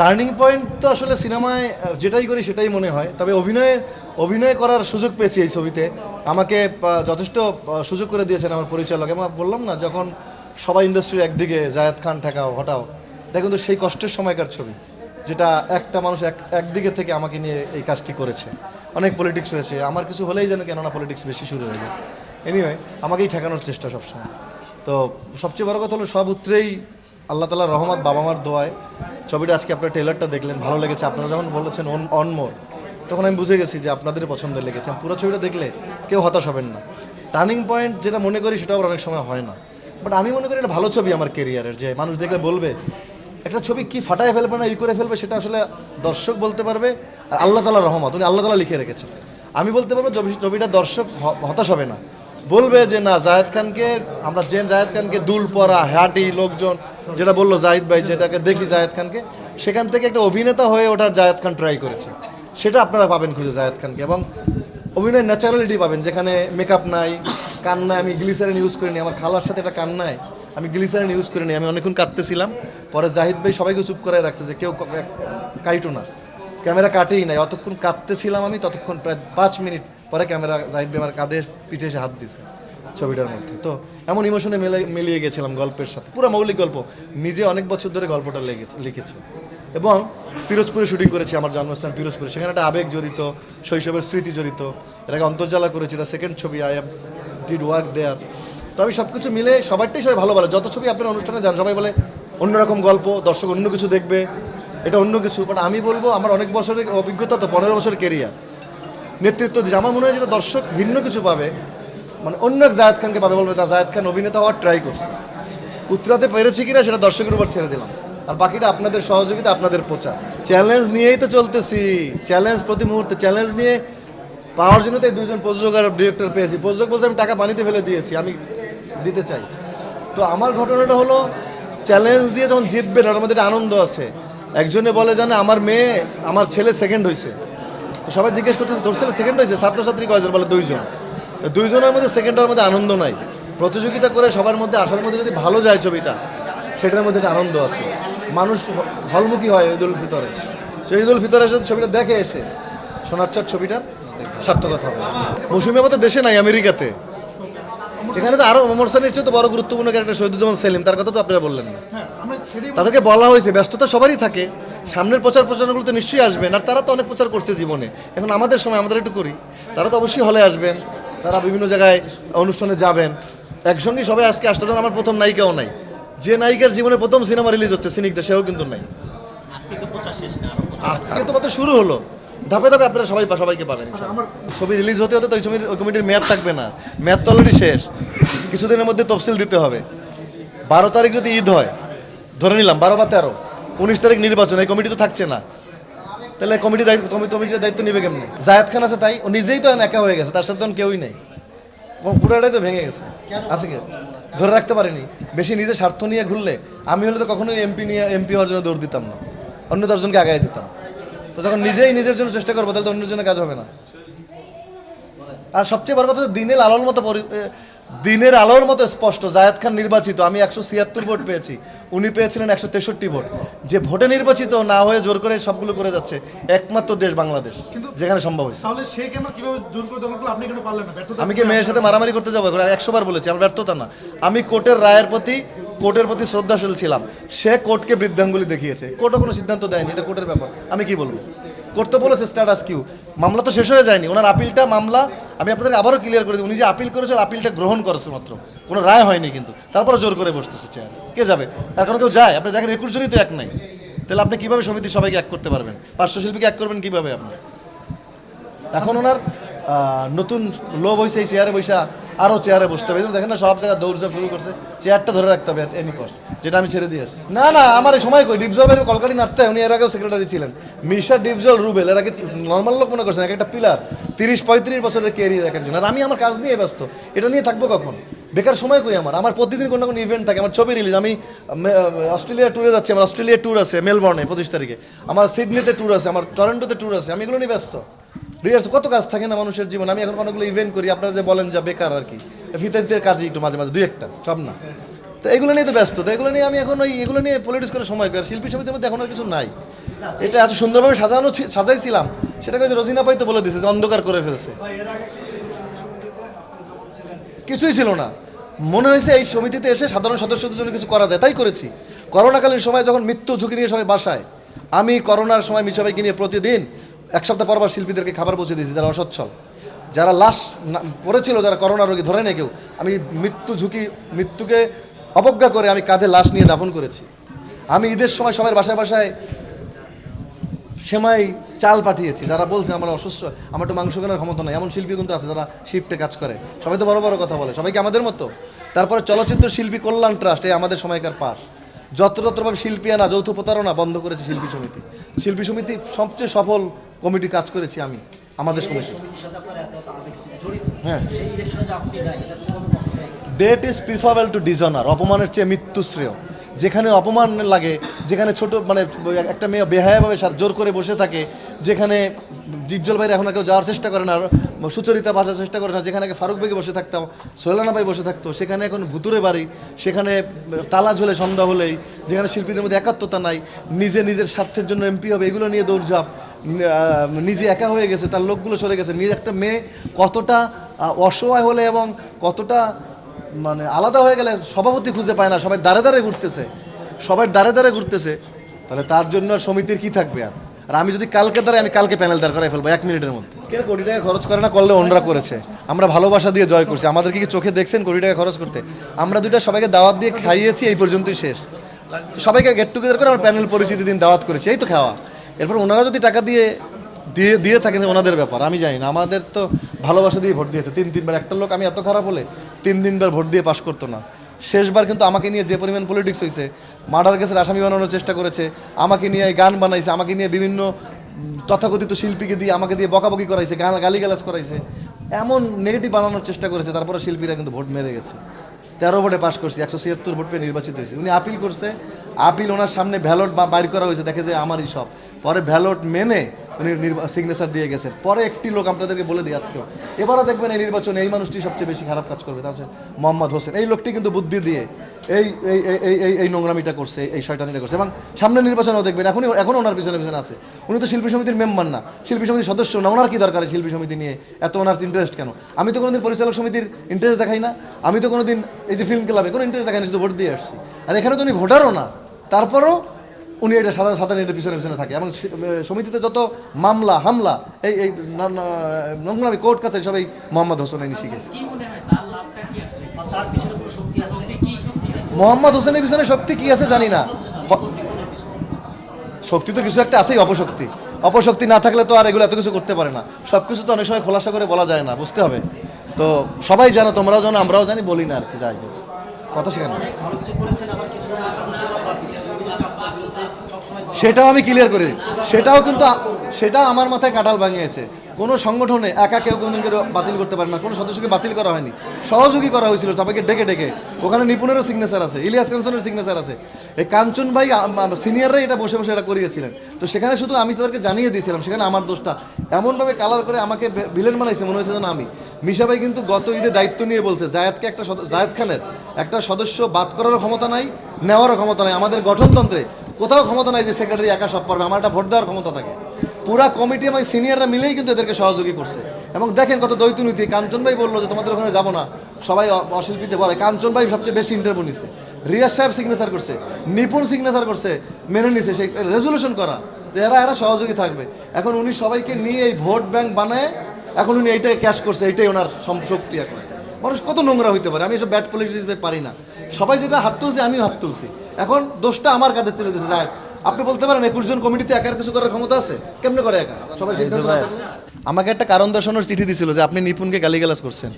Turning point তো আসলে সিনেমায় যেটাই করি সেটাই মনে হয়। তবে অভিনয়ের অভিনয় করার সুযোগ পেয়েছি এই ছবিতে। আমাকে যথেষ্ট সুযোগ করে দিয়েছেন আমার পরিচালক। এবং বললাম না, যখন সবাই ইন্ডাস্ট্রির একদিকে, জায়েদ খান ঠেকাও, হটাও, এটা কিন্তু সেই কষ্টের সময়কার ছবি, যেটা একটা মানুষ এক, একদিকে থেকে আমাকে নিয়ে এই কাজটি করেছে। অনেক পলিটিক্স হয়েছে। আমার কিছু হলেই যেন কেননা পলিটিক্স বেশি শুরু হয়ে যায়। এনিওয়ে আমাকেই ঠেকানোর চেষ্টা সবসময়। তো সবচেয়ে বড় কথা হলো, সব উত্তরেই আল্লাহ তালার রহমত বাবা মার দোয়ায়। ছবিটা আজকে আপনার ট্রেলারটা দেখলেন, ভালো লেগেছে। আপনারা যখন বলেছেন অন অনমোর তখন আমি বুঝে গেছি যে আপনাদের পছন্দের লেগেছে। পুরো ছবিটা দেখলে কেউ হতাশ হবেন না। টার্নিং পয়েন্ট যেটা মনে করি সেটা আবার অনেক সময় হয় না। বাট আমি মনে করি এটা ভালো ছবি আমার কেরিয়ারের যে মানুষ দেখলে বলবে, একটা ছবি কি ফাটায় ফেলবে না ই করে ফেলবে? সেটা আসলে দর্শক বলতে পারবে আর আল্লাহ তালার রহমত, উনি আল্লাহ তালা লিখে রেখেছেন। আমি বলতে পারব, ছবি- ছবিটা দর্শক হতাশ হবে না। বলবে যে, না জাহেদ খানকে, আমরা যে জায়েদ খানকে দুল পরা, হাঁটি লোকজন, যেটা বলল জাহিদ ভাই, যেটাকে দেখি জায়েদ খানকে, সেখান থেকে একটা অভিনেতা হয়ে ওঠার জায়েদ খান ট্রাই করেছে। সেটা আপনারা পাবেন খুঁজে জায়েদ খানকে এবং অভিনয় ন্যাচারালিটি পাবেন, যেখানে মেকআপ নাই, কান্নায়, আমি গ্লিসারিন ইউজ করিনি, আমার খালার সাথে একটা কান্নায়, আমি গ্লিসারিন ইউজ করিনি, আমি অনেকক্ষণ কাঁদতেছিলাম, পরে জাহিদ ভাই সবাইকে চুপ করে রাখছে যে, কেউ কাইটো না। ক্যামেরা কাটেই নাই, অতক্ষণ কাঁদতেছিলাম আমি, ততক্ষণ প্রায় পাঁচ মিনিট পরে ক্যামেরা জাহিদ ভাই আমার কাঁধে পিঠে এসে হাত দিছে ছবিটার মধ্যে। তো এমন ইমোশনে মেলে মিলিয়ে গেছিলাম গল্পের সাথে। পুরো মৌলিক গল্প। নিজে অনেক বছর ধরে গল্পটা লেগেছে লিখেছে। এবং পিরোজপুরে শুটিং করেছি আমার জন্মস্থান পিরোজপুরে। সেখানে একটা আবেগ জড়িত, শৈশবের স্মৃতি জড়িত। এটাকে অন্তর্জালা করেছি, এটা সেকেন্ড ছবি I have did work there তো আমি সব কিছু মিলে সবারটাই সবাই ভালো বলে যত ছবি আপনার অনুষ্ঠানে যান, সবাই বলে অন্যরকম গল্প, দর্শক অন্য কিছু দেখবে, এটা অন্য কিছু। বাট আমি বলব, আমার অনেক বছরের অভিজ্ঞতা তো পনেরো বছরের কেরিয়ার নেতৃত্ব দিচ্ছে। আমার মনে হয় যেটা দর্শক ভিন্ন কিছু পাবে মানে অন্য এক জায়েদ খানকে পাবে বলবে না জায়েদ খান অভিনেতা হওয়ার ট্রাই করছে। উত্তরাতে পেরেছি কিনা সেটা দর্শকের উপর ছেড়ে দিলাম। আর বাকিটা আপনাদের সহযোগিতা, আপনাদের প্রচার। চ্যালেঞ্জ নিয়েই তো চলতেছি। চ্যালেঞ্জ প্রতি মুহূর্তে চ্যালেঞ্জ নিয়ে পাওয়ার জন্য তো এই দুজন প্রযোজক আর ডিরেক্টর পেয়েছি। প্রযোজক বলছে, আমি টাকা পানিতে ফেলে দিয়েছি, আমি দিতে চাই। তো আমার ঘটনাটা হলো চ্যালেঞ্জ দিয়ে যখন জিতবেন ওটার মধ্যে আনন্দ আছে। একজনে বলে, জানে, আমার মেয়ে, আমার ছেলে সেকেন্ড হয়েছে তো সবাই জিজ্ঞেস করতেছে তোর ছেলে সেকেন্ড হয়েছে? ছাত্রছাত্রী কয়জন? বলে দুইজন। দুইজনের মধ্যে সেকেন্ডের মধ্যে আনন্দ নাই। প্রতিযোগিতা করে সবার মধ্যে আসার মধ্যে যদি ভালো যায় ছবিটা সেটার মধ্যে একটা আনন্দ আছে। মানুষ হলমুখী হয় ঈদ উল ফিতরে। সেই ঈদ উল ফিতরে এসে ছবিটা দেখে এসে সোনারচার ছবিটার সার্থকতা হবে। মৌসুমি তো দেশে নাই আমেরিকাতে। এখানে তো আরও অমর চেয়ে তো বড় গুরুত্বপূর্ণ ক্যারেক্টার শহীদুজ্জামান সেলিম তার কথা তো আপনারা বললেন না। তাদেরকে বলা হয়েছে ব্যস্ততা সবারই থাকে। সামনের প্রচার প্রচারগুলো তো নিশ্চয়ই আসবেন আর তারা তো অনেক প্রচার করছে জীবনে। এখন আমাদের সময় আমাদের একটু করি। তারা তো অবশ্যই হলে আসবেন তারা বিভিন্ন জায়গায় অনুষ্ঠানে যাবেন। একসঙ্গে সবাই আজকে আসতে পারেন আমার প্রথম নায়িকাও নাই। যে নায়িকার জীবনে প্রথম সিনেমা রিলিজ হচ্ছে সিনিকদা সেও কিন্তু নাই। আজকে তো কত শুরু হলো। ধাপে ধাপে আপনারা সবাই পা- সবাইকে পাবেন ছবি রিলিজ হতে হতে তো ওই ছবির ওই কমিটির মেয়াদ থাকবে না। মেয়াদ তো অলরেডি শেষ। কিছুদিনের মধ্যে তফসিল দিতে হবে। বারো তারিখ যদি ঈদ হয় ধরে নিলাম বারো বা তেরো। উনিশ তারিখ নির্বাচন, এই কমিটি তো থাকছে না। তাহলে কমিটি কমিটির দায়িত্ব নেবে কেমনি? জায়েদ খান আছে তাই, ও নিজেই তো একা হয়ে গেছে, তার সাথে কেউই নেই। পুরাটাই তো ভেঙে গেছে। আছে কি? ধরে রাখতে পারিনি। বেশি নিজের স্বার্থ নিয়ে ঘুরলে, আমি হলে তো কখনোই এমপি নিয়ে, এমপি হওয়ার জন্য দৌড় দিতাম না। অন্য দশজনকে আগায় দিতাম। তো যখন নিজেই নিজের জন্য চেষ্টা করব, তাহলে তো অন্যের জন্য কাজ হবে না। আর সবচেয়ে বড় কথা দিনের আলোর মতো দিনের আলোর মতো স্পষ্ট। জায়েদ খান নির্বাচিত আমি একশো ছিয়াত্তর ভোট পেয়েছি। উনি পেয়েছিলেন একশো তেষট্টি ভোট। যে ভোটে নির্বাচিত না হয়ে জোর করে সবগুলো করে যাচ্ছে একমাত্র দেশ বাংলাদেশ যেখানে সম্ভব হয়েছে। আমি কি মেয়ের সাথে মারামারি করতে যাব? একশো বার বলেছি আমার ব্যর্থতা না। আমি কোর্টের রায়ের প্রতি কোর্টের প্রতি শ্রদ্ধাশীল ছিলাম। সে কোর্টকে বৃদ্ধাঙ্গুলি দেখিয়েছে। কোর্টও কোনো সিদ্ধান্ত দেয়নি এটা কোর্টের ব্যাপার। আমি কি বলব? কোর্ট তো বলেছে স্ট্যাটাস কিউ মামলা তো শেষ হয়ে যায়নি। ওনার আপিলটা মামলা, আমি আপনাদের আবারও ক্লিয়ার করে দিই। উনি যে আপিল করেছেন আপিলটা গ্রহণ করেছে মাত্র। কোনো রায় হয়নি কিন্তু। তারপরে জোর করে বসতেছে চেয়ার কে যাবে? তার কারণ কেউ যায়। আপনি দেখেন, একুশ জনই তো এক নাই। তাহলে আপনি কীভাবে সমিতি সবাইকে এক করতে পারবেন? পার্শ্ব শিল্পীকে এক করবেন কীভাবে আপনি? এখন ওনার নতুন লোভ হয়েছে এই চেয়ারে বসা আরও চেয়ারে বসতে হবে। দেখেন না সব জায়গায় দৌড় শুরু করছে। চেয়ারটা ধরে রাখতে হবে এনি কস্ট যেটা আমি ছেড়ে দিয়ে আসছি। না না আমার এই সময় কই? ডিপজলের কলকারি হয়, উনি এর আগেও সেক্রেটারি ছিলেন। মিশা ডিপজল রুবেল এর আগে নর্মাল লোক মনে করছেন এক একটা পিলার তিরিশ পঁয়ত্রিশ বছরের ক্যারিয়ার এক একজন। আর আমি আমার কাজ নিয়ে ব্যস্ত এটা নিয়ে থাকব কখন? বেকার সময় কই আমার? আমার প্রতিদিন কোনো কোনো ইভেন্ট থাকে আমার ছবি রিলিজ আমি অস্ট্রেলিয়া ট্যুরে যাচ্ছি আমার অস্ট্রেলিয়া ট্যুর আছে মেলবোর্নে পঁচিশ তারিখে। আমার সিডনিতে ট্যুর আছে আমার টরন্টোতে ট্যুর আছে আমি এগুলো নিয়ে ব্যস্ত। রিহার্স কত কাজ থাকে না মানুষের জীবন? আমি এখন অনেকগুলো ইভেন্ট করি, আপনারা যে বলেন যা বেকার আর কি। ফিতারিতে কাজই একটু মাঝে মাঝে, দুই একটা, সব না। তো এগুলো নিয়ে তো ব্যস্ত, তো এগুলো নিয়ে আমি এখন ওই এগুলো নিয়ে পলিটিক্স করে সময় করি শিল্পী সমিতির মধ্যে এখন আর কিছু নাই। এটা এত সুন্দরভাবে সাজানো সাজাইছিলাম সেটাকে রোজিনা পাই তো বলে দিছে যে অন্ধকার করে ফেলছে। কিছুই ছিল না। মনে হয়েছে এই সমিতিতে এসে সাধারণ সদস্যদের জন্য কিছু করা যায়। তাই করেছি। করোনাকালীন সময় যখন মৃত্যু ঝুঁকি নিয়ে সবাই বাসায়, আমি করোনার সময় মিসবাইকে নিয়ে প্রতিদিন এক সপ্তাহ পর পর শিল্পীদেরকে খাবার পৌঁছে দিয়েছি, যারা অসচ্ছল। যারা লাশ পড়েছিল, যারা করোনা রোগী ধরে নেই কেউ, আমি মৃত্যু ঝুঁকি, মৃত্যুকে অবজ্ঞা করে আমি কাঁধে লাশ নিয়ে দাফন করেছি। আমি ঈদের সময় সবার বাসায় বাসায় সেমাই চাল পাঠিয়েছি, যারা বলছে আমরা অসুস্থ, আমার একটু মাংস কেনার ক্ষমতা নাই, এমন শিল্পী কিন্তু আছে যারা শিফটে কাজ করে। সবাই তো বড় বড় কথা বলে সবাইকে আমাদের মতো? তারপরে চলচ্চিত্র শিল্পী কল্যাণ ট্রাস্ট, এই আমাদের সময়কার পাশ। যত্রতত্রভাবে শিল্পী আনা, যৌথ প্রতারণা বন্ধ করেছে শিল্পী সমিতি। শিল্পী সমিতি সবচেয়ে সফল কমিটি কাজ করেছি আমি আমাদের জড়িত? হ্যাঁ। Death is preferable to dishonour অপমানের চেয়ে মৃত্যু শ্রেয়। যেখানে অপমান লাগে যেখানে ছোট মানে একটা মেয়ে বেহায়াভাবে সার জোর করে বসে থাকে যেখানে ডিপজল বাইরে এখন কেউ যাওয়ার চেষ্টা করে না সুচরিতা বাসার চেষ্টা করে না যেখানে আগে ফারুক বেগে বসে থাকতাম সোহেলানা ভাই বসে থাকতো সেখানে এখন ভুতুরে বাড়ি সেখানে তালা ঝোলে সন্ধ্যা হলেই যেখানে শিল্পীদের মধ্যে একাত্মতা নাই নিজে নিজের স্বার্থের জন্য এমপি হবে এগুলো নিয়ে দৌড়ঝাঁপ নিজে একা হয়ে গেছে, তার লোকগুলো সরে গেছে। নিজে একটা মেয়ে কতটা অসহায় হলে এবং কতটা মানে আলাদা হয়ে গেলে সভাপতি খুঁজে পায় না, সবাই দাঁড়ে দাঁড়ে ঘুরতেছে। সবাই দাঁড়ে দাঁড়ে ঘুরতেছে। তাহলে তার জন্য সমিতির কি থাকবে আর? আর আমি যদি কালকে দাঁড়াই আমি কালকে প্যানেল দাঁড় করাই ফেলব এক মিনিটের মধ্যে। কেন কোটি টাকা খরচ করে না? করলে অন্যরা করেছে। আমরা ভালোবাসা দিয়ে জয় করছি। আমাদের কি চোখে দেখছেন কোটি টাকা খরচ করতে? আমরা দুইটা সবাইকে দাওয়াত দিয়ে খাইয়েছি, এই পর্যন্তই শেষ। সবাইকে গেট টুগেদার করে আমরা প্যানেল পরিচিতি দিন, দাওয়াত করেছি। এই তো খাওয়া। এরপর ওনারা যদি টাকা দিয়ে দিয়ে দিয়ে থাকেন ওনাদের ব্যাপার, আমি জানি না। আমাদের তো ভালোবাসা দিয়ে ভোট দিয়েছে। তিন, তিনবার একটা লোক আমি এত খারাপ হলে তিন, তিনবার ভোট দিয়ে পাশ করতো না। শেষবার কিন্তু আমাকে নিয়ে যে পরিমাণ পলিটিক্স হয়েছে মার্ডার কেসের আসামি বানানোর চেষ্টা করেছে, আমাকে নিয়ে গান বানাইছে, আমাকে নিয়ে বিভিন্ন তথাকথিত শিল্পীকে দিয়ে, আমাকে দিয়ে বকাবকি করাইছে, গান গালিগালাজ করাইছে, এমন নেগেটিভ বানানোর চেষ্টা করেছে, তারপরে শিল্পীরা কিন্তু ভোট মেরে গেছে। তেরো ভোটে পাশ করছে, একশো ছিয়াত্তর ভোট পেয়ে নির্বাচিত হয়েছে। উনি আপিল করছে, আপিল ওনার সামনে ব্যালট বা বাইর করা হয়েছে, দেখে যে আমারই সব। পরে ব্যালট মেনে উনি সিগনেচার দিয়ে গেছেন। পরে একটি লোক আপনাদেরকে বলে দিই আজকেও। এবারও দেখবেন এই নির্বাচনে এই মানুষটি সবচেয়ে বেশি খারাপ কাজ করবে, তার হচ্ছে মোহাম্মদ হোসেন। এই লোকটি কিন্তু বুদ্ধি দিয়ে এই এই, এই- এই নোংরামিটা করছে, এই শয়তানিটা করছে। এবং সামনে নির্বাচনেও দেখবেন, এখনই, এখনও ওনার পিছনে পিছনে আছে। উনি তো শিল্পী সমিতির মেম্বার না, শিল্পী সমিতির সদস্য না, ওনার কি দরকার শিল্পী সমিতি নিয়ে? এত ওনার ইন্টারেস্ট কেন? আমি তো কোনোদিন পরিচালক সমিতির ইন্টারেস্ট দেখাই না। আমি তো কোনোদিন এই যে ফিল্ম ক্লাবে কোনো ইন্টারেস্ট দেখাই না, শুধু ভোট দিয়ে আসছি। আর এখানে তো উনি ভোটারও না। তারপরও উনি এটা সাদা সাদা এটার পিছনে পিছনে থাকে। এবং সমিতিতে যত মামলা হামলা এই এই নোংরামি কোর্ট কাছে সবাই মোহাম্মদ হোসেন এনে শিখেছে। কি মনে হয় তার লাভটা কি আসলে? বা তার পিছনে শক্তি কি আছে? মোহাম্মদ হোসেনের পিছনে শক্তি কি আছে জানি না। শক্তি তো কিছু একটা আছেই অপশক্তি। অপশক্তি না থাকলে তো আর এগুলো এত কিছু করতে পারে না। সব কিছু তো অনেক সময় খোলাসা করে বলা যায় না বুঝতে হবে। তো সবাই জানো তোমরাও জানো আমরাও জানি বলি না আর কি যাই হোক। কথা সেখানে। সেটাও আমি ক্লিয়ার করে। সেটাও কিন্তু সেটা আমার মাথায় কাটাল ভাঙিয়েছে। কোনো সংগঠনে একা কেউ কোনো বাতিল করতে পারে না। কোনো সদস্যকে বাতিল করা হয়নি। সহযোগী করা হয়েছিল সবাইকে ডেকে ডেকে। ওখানে নিপুণেরও সিগনেচার আছে, ইলিয়াস কাঞ্চনের সিগনেচার আছে। এই কাঞ্চন ভাই সিনিয়ররাই এটা বসে বসে এটা করিয়েছিলেন। তো সেখানে শুধু আমি তাদেরকে জানিয়ে দিয়েছিলাম, সেখানে আমার দোষটা। এমনভাবে কালার করে আমাকে ভিলেন বানাইছে, মনে হয়েছে যেন আমি। মিশা ভাই কিন্তু গত ঈদে দায়িত্ব নিয়ে বলছে, জায়েদকে একটা জায়েদ খানের একটা সদস্য বাদ করারও ক্ষমতা নাই, নেওয়ারও ক্ষমতা নাই। আমাদের গঠনতন্ত্রে কোথাও ক্ষমতা নাই যে সেক্রেটারি একা সব পারবে, আমার একটা ভোট দেওয়ার ক্ষমতা থাকে। পুরা কমিটি এবং সিনিয়ররা মিলেই কিন্তু এদেরকে সহযোগী করছে। এবং দেখেন কত দ্বৈত নীতি কাঞ্চন ভাই বলল যে, তোমাদের ওখানে যাব না। সবাই অশিল্পীতে বলে কাঞ্চন ভাই সবচেয়ে বেশি ইন্টারভিউ নিচ্ছে রিয়াজ সাহেব সিগনেচার করছে। নিপুণ সিগনেচার করছে, মেনে নিছে। সেই রেজলিউশন করা, যে এরা এরা সহযোগী থাকবে। এখন উনি সবাইকে নিয়ে এই ভোট ব্যাংক বানায়, এখন উনি এইটাই ক্যাশ করছে, এইটাই ওনার শক্তি এখন। মানুষ কত নোংরা হইতে পারে? আমি এসব ব্যাড পলিটিক্স পারি না। সবাই যেটা হাত তুলছে আমিও হাত তুলছি। এখন দোষটা আমার কাঁধে তুলে দিয়েছে। যায় আপনি বলতে পারেন একুশ জন কমিটিতে একার কিছু করার ক্ষমতা আছে? কেমনে করে একা? সবাই সিদ্ধান্ত আমাকে একটা কারণ দর্শানোর চিঠি দিছিল যে আপনি নিপুণকে গালিগালাজ করছেন।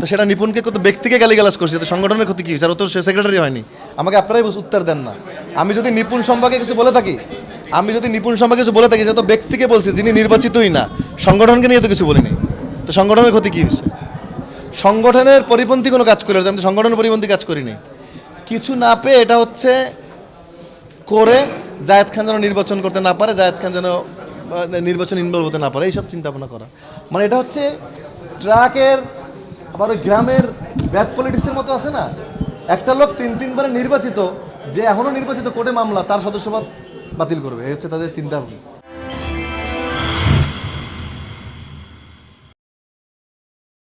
তো সেটা নিপুণকে কত ব্যক্তিকে গালিগালাজ করছে? তো সংগঠনের ক্ষতি কি হয়েছে? আর তো সে সেক্রেটারি হয়নি। আমাকে আপনারাই উত্তর দেন না। আমি যদি নিপুণ সম্পর্কে কিছু বলে থাকি আমি যদি নিপুণ সম্পর্কে কিছু বলে থাকি সেটা তো ব্যক্তিকে বলছি যিনি নির্বাচিতই না। সংগঠনকে নিয়ে তো কিছু বলিনি। তো সংগঠনের ক্ষতি কি হয়েছে? সংগঠনের পরিপন্থী কোনো কাজ করে আমি সংগঠনের পরিপন্থী কাজ করিনি। কিছু না পেয়ে এটা হচ্ছে করে জায়েদ খান যেন নির্বাচন করতে না পারে জায়েদ খান যেন আহ, নির্বাচন ইনভলভ হতে না পারে এইসব চিন্তা ভাবনা করা। মানে এটা হচ্ছে ট্রাকের আবার ওই গ্রামের ব্যাড পলিটিক্সের মতো আছে না? একটা লোক তিন তিনবারে নির্বাচিত যে এখনও নির্বাচিত কোর্টে মামলা তার সদস্যপদ বাতিল করবে এই হচ্ছে তাদের চিন্তা ভাবনা